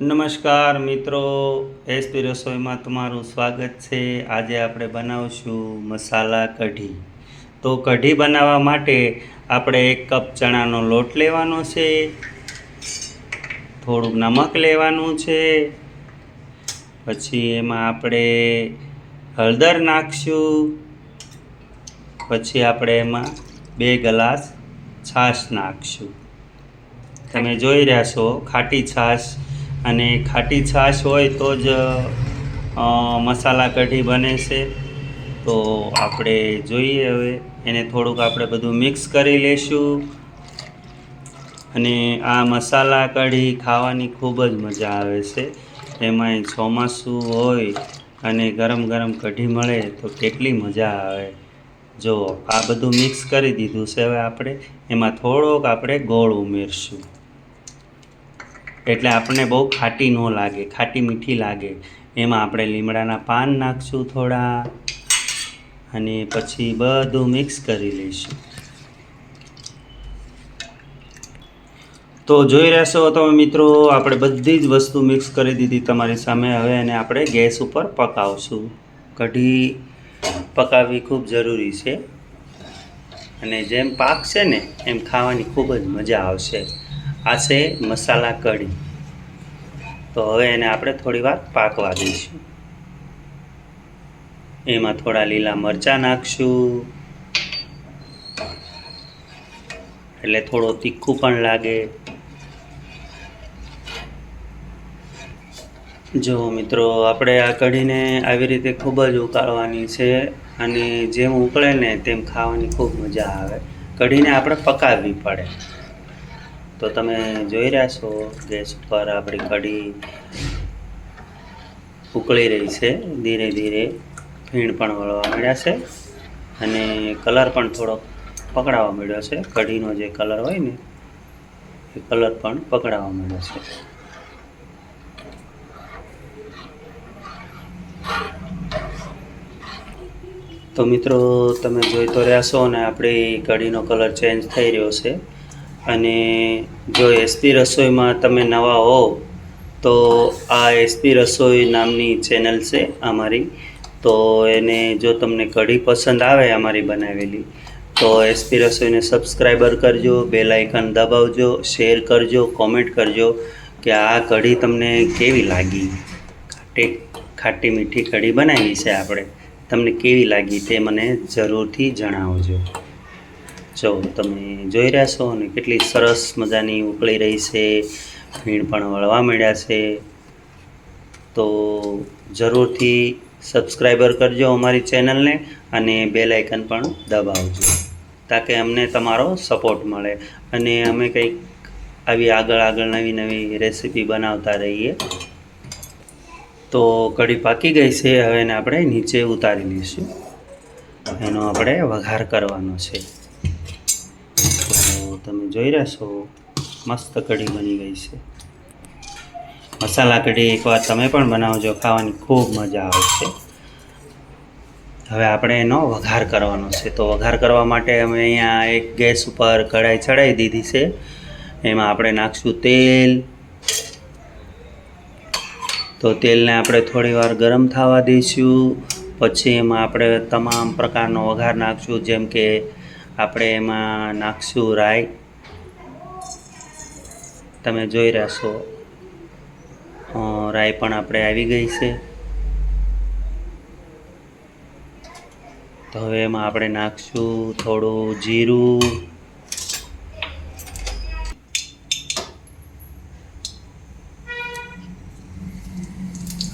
નમસ્કાર મિત્રો એસપી રસોઈમાં તમારું સ્વાગત છે. આજે આપણે બનાવશું મસાલા કઢી. તો કઢી બનાવવા માટે આપણે એક કપ ચણાનો લોટ લેવાનો છે, થોડુંક નમક લેવાનું છે, પછી એમાં આપણે હળદર નાખશું, પછી આપણે એમાં બે ગ્લાસ છાશ નાખશું. તમે જોઈ રહ્યા છો, ખાટી છાશ અને ખાટી છાશ હોય તો જ મસાલા કઢી બને છે. તો આપણે જોઈએ હવે, એને થોડુંક આપણે બધું મિક્સ કરી લેશું. અને આ મસાલા કઢી ખાવાની ખૂબ જ મજા આવે છે. એમાંય ચોમાસું હોય અને ગરમ ગરમ કઢી મળે તો કેટલી મજા આવે. જો, આ બધું મિક્સ કરી દીધું છે હવે આપણે, એમાં થોડોક આપણે ગોળ ઉમેરશું. એટલે આપણને બહુ ખાટી ન લાગે, ખાટી મીઠી લાગે. એમાં આપણે લીમડાના પાન નાખશું થોડા અને પછી બધું મિક્સ કરી લઈશું. તો જોઈ રહેશો તમે મિત્રો, આપણે બધી જ વસ્તુ મિક્સ કરી દીધી તમારી સામે. હવે એને આપણે ગેસ ઉપર પકાવશું. કઢી પકાવવી ખૂબ જરૂરી છે. અને જેમ પાકશે ને, એમ ખાવાની ખૂબ જ મજા આવશે. આ છે મસાલા કઢી. તો હવે એને આપણે થોડી વાર પાકવા દઈશું. એમાં થોડા લીલા મરચાં નાખશું. એટલે થોડો તીખું પણ લાગે. જો મિત્રો, આપણે આ કઢીને આવી રીતે ખૂબ જ ઉકાળવાની છે અને જેમ ઉકળે ને તેમ ખાવાની ખૂબ મજા આવે. કઢીને આપણે પકાવવી પડે. તો તમે જોઈ રહ્યા છો, ગેસ ઉપર આપણી કઢી ઉકળી રહી છે. ધીરે ધીરે ફીણ પણ વળવા મળ્યા છે અને કલર પણ થોડોક પકડાવા મળ્યો છે. કઢીનો જે કલર હોય ને, એ કલર પણ પકડાવા મળ્યો છે. તો મિત્રો, તમે જોઈ તો રહ્યા છો ને આપણી કઢીનો કલર ચેન્જ થઈ રહ્યો છે. અને જો એસપી રસોઈમાં તમે નવા હો, તો આ એસપી રસોઈ નામની ચેનલ છે અમારી. તો એને જો તમને કઢી પસંદ આવે અમારી બનાવેલી, તો એસપી રસોઈને સબસ્ક્રાઈબર કરજો બેલ આઇકન દબાવજો શેર કરજો કોમેન્ટ કરજો કે આ કઢી તમને કેવી લાગી? ખાટી ખાટી મીઠી કઢી બનાવી છે આપણે. તમને કેવી લાગી તે મને જરૂરથી જણાવજો. જો તમે જોઈ રહ્યા છો અને કેટલી સરસ મજાની ઉકળી રહી છે ફીણ પણ વળવા મળ્યા છે, તો જરૂરથી સબસ્ક્રાઈબર કરજો અમારી ચેનલને અને બેલ આઇકન પણ દબાવજો, તાકે અમને તમારો સપોર્ટ મળે અને અમે કંઈક આવી આગળ આગળ નવી નવી રેસીપી બનાવતા રહીએ. તો કઢી પાકી ગઈ છે, હવે એને આપણે નીચે ઉતારી લઈશું. એનો આપણે વઘાર કરવાનો છે. તમે જોઈ રહ્યા છો, મસ્ત કઢી બની ગઈ છે. મસાલા કઢી એકવાર તમે પણ બનાવજો, ખાવાની ખૂબ મજા આવશે હવે આપણે એનો વઘાર કરવાનો છે. તો વઘાર કરવા માટે અમે અહીંયા એક ગેસ ઉપર કઢાઈ ચડાવી દીધી છે. એમાં આપણે નાખશું તેલ. તો તેલને આપણે થોડી વાર ગરમ થવા દઈશું. પછી એમાં આપણે તમામ પ્રકારનો વઘાર નાખશું, જેમ કે આપણે એમાં નાખશું રાઈ. તમે જોઈ રહ્યા છો. રાઈ પણ આપણે આવી ગઈ છે. તો હવે એમાં આપણે નાખશું થોડું જીરું.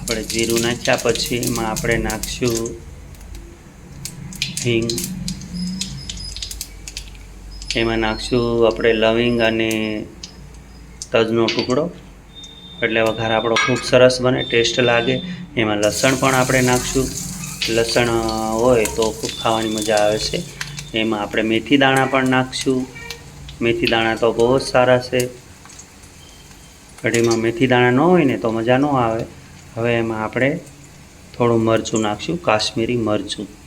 આપણે જીરું નાખ્યા પછી એમાં આપણે નાખશું હિંગ. એમાં નાખશું આપણે લવિંગ અને તજનો ટુકડો. એટલે વઘાર આપણો ખૂબ સરસ બને, ટેસ્ટ લાગે. એમાં લસણ પણ આપણે નાખશું. લસણ હોય તો ખૂબ ખાવાની મજા આવે છે. એમાં આપણે મેથી દાણા પણ નાખશું. મેથી દાણા તો બહુ જ સારા છે. કઢીમાં મેથી દાણા ન હોય ને તો મજા ન આવે. હવે એમાં આપણે થોડું મરચું નાખશું, કાશ્મીરી મરચું.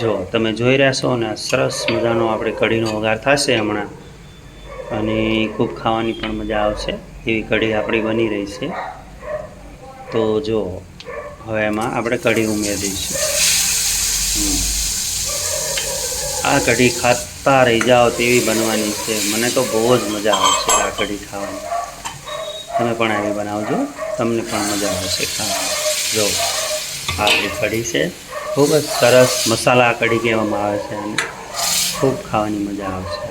જો, તમે જોઈ રહ્યા છો ને સરસ મજાનો આપણે કઢીનો વઘાર થશે હમણાં. અને ખૂબ ખાવાની પણ મજા આવશે, એવી કઢી આપણી બની રહી છે. તો જો, હવે એમાં આપણે કઢી ઉમેરી દઈશું. આ કઢી ખાતા રહી જાઓ તેવી બનવાની છે. મને તો બહુ જ મજા આવશે આ કઢી ખાવાની. તમે પણ આવી બનાવજો, તમને પણ મજા આવશે ખાવાની. જો આપણી કઢી છે. ખૂબ જ સરસ મસાલા કઢી કહેવામાં આવે છે અને ખૂબ ખાવાની મજા આવશે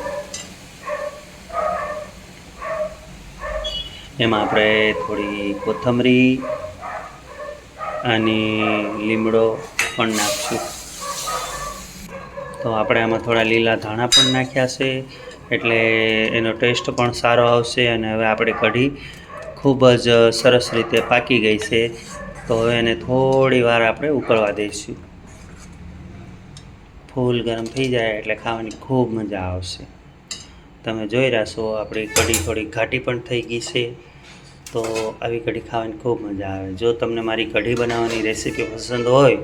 એમાં આપણે થોડી કોથમરી અને લીમડો પણ નાખશું. તો આપણે આમાં થોડા લીલા ધાણા પણ નાખ્યા છે, એટલે એનો ટેસ્ટ પણ સારો આવશે અને હવે આપણે કઢી ખૂબ જ સરસ રીતે પાકી ગઈ છે. તો હવે એને થોડી વાર આપણે ઉકળવા દઈશું. ફૂલ ગરમ થઈ જાય એટલે ખાવાની ખૂબ મજા આવશે. તમે જોઈ રહ્યા આપણી કઢી થોડી ઘાટી પણ થઈ ગઈ છે. તો આવી કઢી ખાવાની ખૂબ મજા આવે. જો તમને મારી કઢી બનાવવાની રેસીપી પસંદ હોય,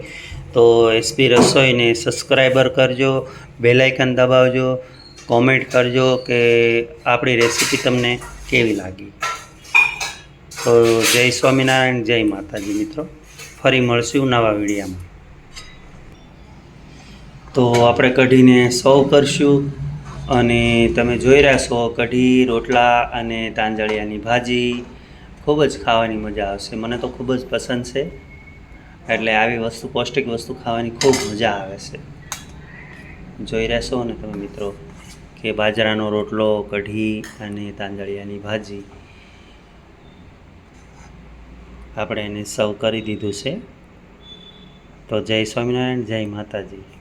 તો એસપી રસોઈને સબસ્ક્રાઈબર કરજો બેલાઇકન દબાવજો, કોમેન્ટ કરજો કે આપણી રેસીપી તમને કેવી લાગી. તો જય સ્વામિનારાયણ, જય માતાજી મિત્રો. ફરી મળશું નવા વિડીયામાં. તો આપણે કઢીને સર્વ કરશું અને તમે જોઈ રહ્યા છો કઢી, રોટલા અને તાંજળિયાની ભાજી. ખૂબ જ ખાવાની મજા આવશે. મને તો ખૂબ જ પસંદ છે. એટલે આવી વસ્તુ, પૌષ્ટિક વસ્તુ ખાવાની ખૂબ મજા આવે છે. જોઈ રહ્યા છો ને તમે મિત્રો કે બાજરાનો રોટલો, કઢી અને તાંજળિયાની ભાજી. આપણે એને સર્વ કરી દીધું છે. તો જય સ્વામિનારાયણ, જય માતાજી.